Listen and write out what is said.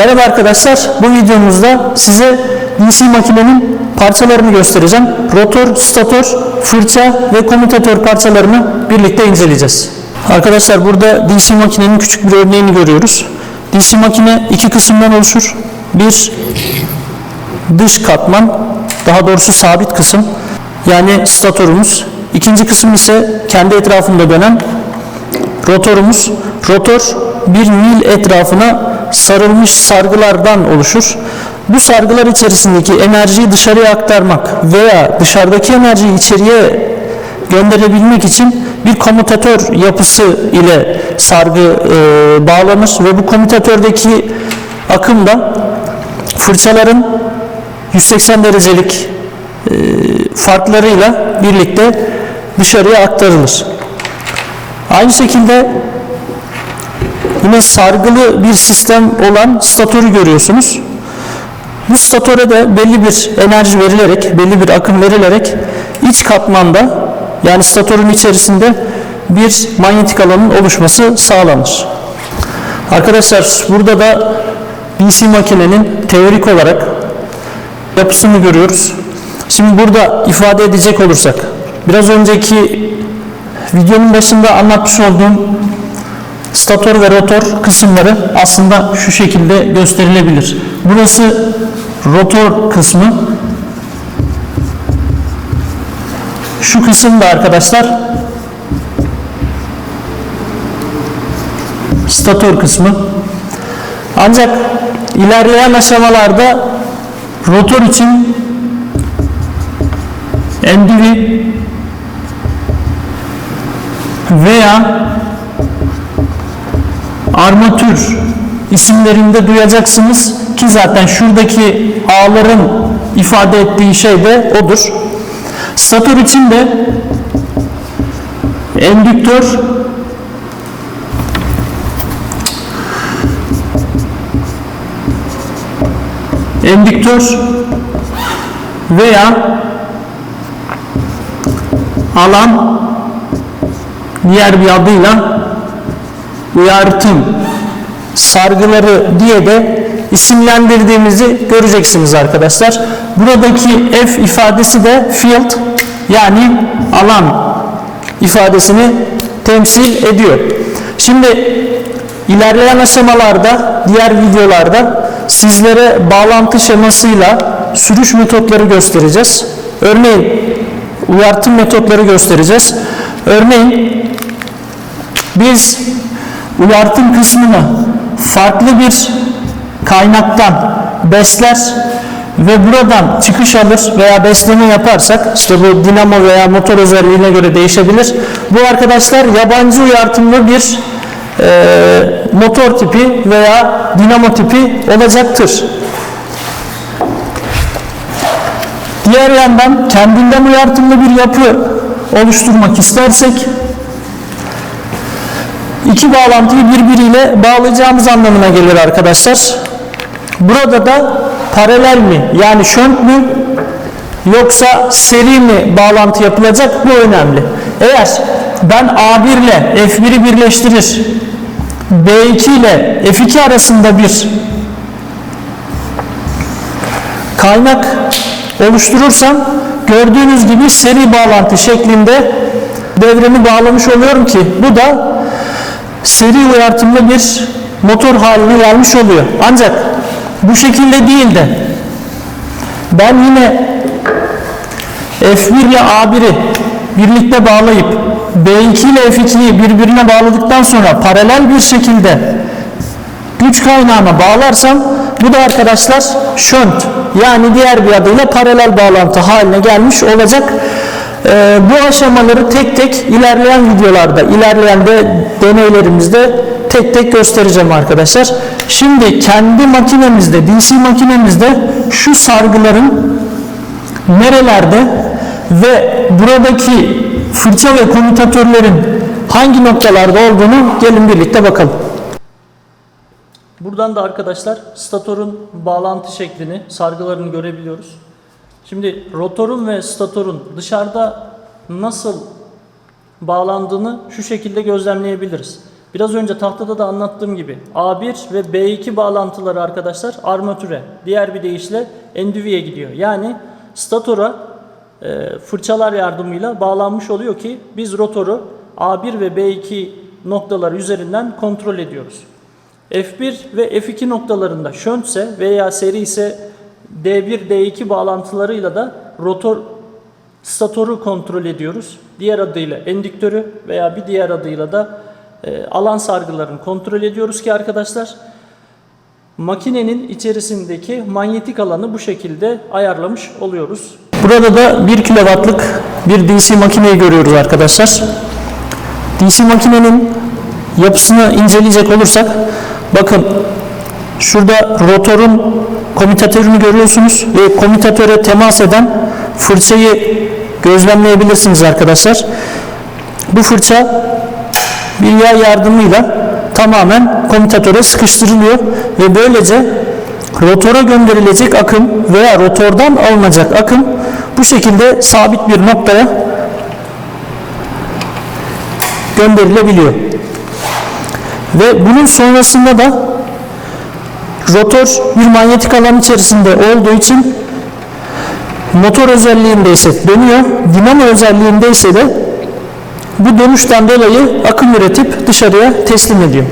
Merhaba arkadaşlar, bu videomuzda size DC makinenin parçalarını göstereceğim. Rotor, stator, fırça ve komutatör parçalarını birlikte inceleyeceğiz. Arkadaşlar burada DC makinenin küçük bir örneğini görüyoruz. DC makine iki kısımdan oluşur. Bir dış katman, daha doğrusu sabit kısım yani statorumuz. İkinci kısım ise kendi etrafında dönen rotorumuz. Rotor bir mil etrafına sarılmış sargılardan oluşur. Bu sargılar içerisindeki enerjiyi dışarıya aktarmak veya dışarıdaki enerjiyi içeriye gönderebilmek için bir komutatör yapısı ile sargı e, bağlanır ve bu komutatördeki akım da fırçaların 180 derecelik e, farklarıyla birlikte dışarıya aktarılır. Aynı şekilde yine sargılı bir sistem olan statörü görüyorsunuz. Bu statöre de belli bir enerji verilerek, belli bir akım verilerek iç katmanda yani statörün içerisinde bir manyetik alanın oluşması sağlanır. Arkadaşlar burada da DC makinenin teorik olarak yapısını görüyoruz. Şimdi burada ifade edecek olursak biraz önceki videonun başında anlatmış olduğum stator ve rotor kısımları aslında şu şekilde gösterilebilir. Burası rotor kısmı. Şu kısım da arkadaşlar stator kısmı. Ancak ilerleyen aşamalarda rotor için endüvi veya armatür isimlerinde duyacaksınız ki zaten şuradaki ağların ifade ettiği şey de odur. Statör için de endüktör endüktör veya alan diğer bir adıyla uyartım sargıları diye de isimlendirdiğimizi göreceksiniz arkadaşlar. Buradaki F ifadesi de field yani alan ifadesini temsil ediyor. Şimdi ilerleyen aşamalarda diğer videolarda sizlere bağlantı şemasıyla sürüş metotları göstereceğiz. Örneğin uyartım metotları göstereceğiz. Örneğin biz uyartım kısmını farklı bir kaynaktan besler ve buradan çıkış alır veya besleme yaparsak işte bu dinamo veya motor özelliğine göre değişebilir. Bu arkadaşlar yabancı uyartımlı bir e, motor tipi veya dinamo tipi olacaktır. Diğer yandan kendinden uyartımlı bir yapı oluşturmak istersek iki bağlantıyı birbiriyle bağlayacağımız anlamına gelir arkadaşlar. Burada da paralel mi yani şönt mü yoksa seri mi bağlantı yapılacak bu önemli. Eğer ben A1 ile F1'i birleştirir B2 ile F2 arasında bir kaynak oluşturursam gördüğünüz gibi seri bağlantı şeklinde devremi bağlamış oluyorum ki bu da seri uyartımlı bir motor haline gelmiş oluyor. Ancak bu şekilde değil de ben yine F1 ile A1'i birlikte bağlayıp B2 ile F2'yi birbirine bağladıktan sonra paralel bir şekilde güç kaynağına bağlarsam bu da arkadaşlar şönt yani diğer bir adıyla paralel bağlantı haline gelmiş olacak. Ee, bu aşamaları tek tek ilerleyen videolarda, ilerleyen de deneylerimizde tek tek göstereceğim arkadaşlar. Şimdi kendi makinemizde, DC makinemizde şu sargıların nerelerde ve buradaki fırça ve komutatörlerin hangi noktalarda olduğunu gelin birlikte bakalım. Buradan da arkadaşlar statorun bağlantı şeklini, sargılarını görebiliyoruz. Şimdi rotorun ve statorun dışarıda nasıl bağlandığını şu şekilde gözlemleyebiliriz. Biraz önce tahtada da anlattığım gibi A1 ve B2 bağlantıları arkadaşlar armatüre, diğer bir deyişle endüviye gidiyor. Yani statora e, fırçalar yardımıyla bağlanmış oluyor ki biz rotoru A1 ve B2 noktaları üzerinden kontrol ediyoruz. F1 ve F2 noktalarında şöntse veya seri ise D1, D2 bağlantılarıyla da rotor statoru kontrol ediyoruz. Diğer adıyla endüktörü veya bir diğer adıyla da e, alan sargılarını kontrol ediyoruz ki arkadaşlar makinenin içerisindeki manyetik alanı bu şekilde ayarlamış oluyoruz. Burada da 1 kW'lık bir DC makineyi görüyoruz arkadaşlar. DC makinenin yapısını inceleyecek olursak bakın şurada rotorun komutatörünü görüyorsunuz ve komutatöre temas eden fırçayı gözlemleyebilirsiniz arkadaşlar. Bu fırça bir yağ yardımıyla tamamen komutatöre sıkıştırılıyor ve böylece rotora gönderilecek akım veya rotordan alınacak akım bu şekilde sabit bir noktaya gönderilebiliyor. Ve bunun sonrasında da rotor bir manyetik alan içerisinde olduğu için motor özelliğinde ise dönüyor, dinamo özelliğinde ise de bu dönüşten dolayı akım üretip dışarıya teslim ediyor.